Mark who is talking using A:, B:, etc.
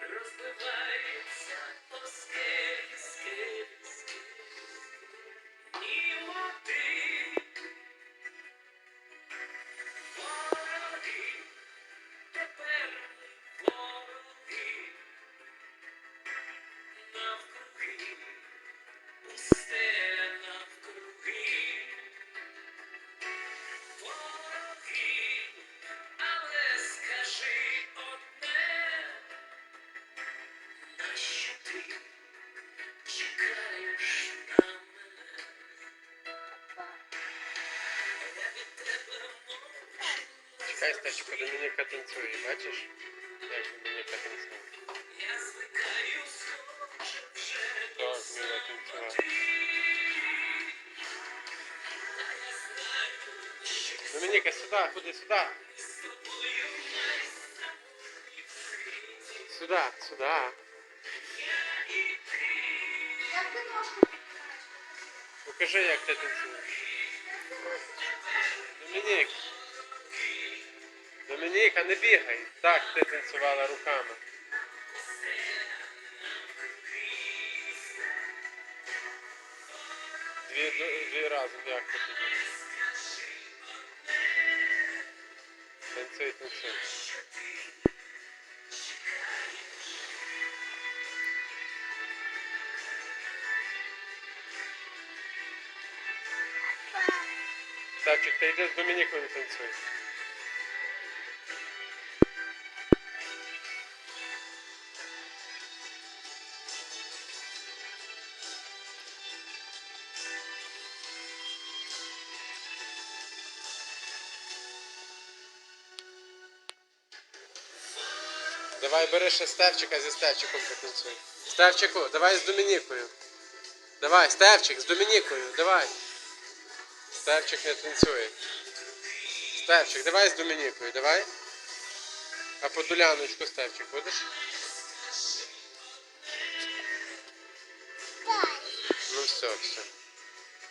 A: Розбиваються оскелі
B: Чекай, Стасіку, Домініка танцює, бачиш? Як Домініка танцює?
A: Я звикаю схоже вже до
B: Так, Міла танцювала.
A: самоти. Та я знаю, що
B: Домініка, сюди, ходи сюди.
A: з тобою найсамотні в світі.
B: Сюди, сюди.
A: Я і ти.
C: Як ти ножку
B: Покажи, як ти танцюєш. Домініка, не бігай. Так ти танцювала руками. Дві, дві разом, як ти тоді? Танцюй, танцюй. Ставчик, ти йди з Домінікою танцюй. Давай бери ще Стевчика зі Стевчиком потанцюй. Стевчику, давай з Домінікою. Давай, Стевчик, з Домінікою, давай. Стевчик не танцює. Стевчик, давай з Домінікою, давай. А по Дуляночку Стевчик будеш? Ну все, все.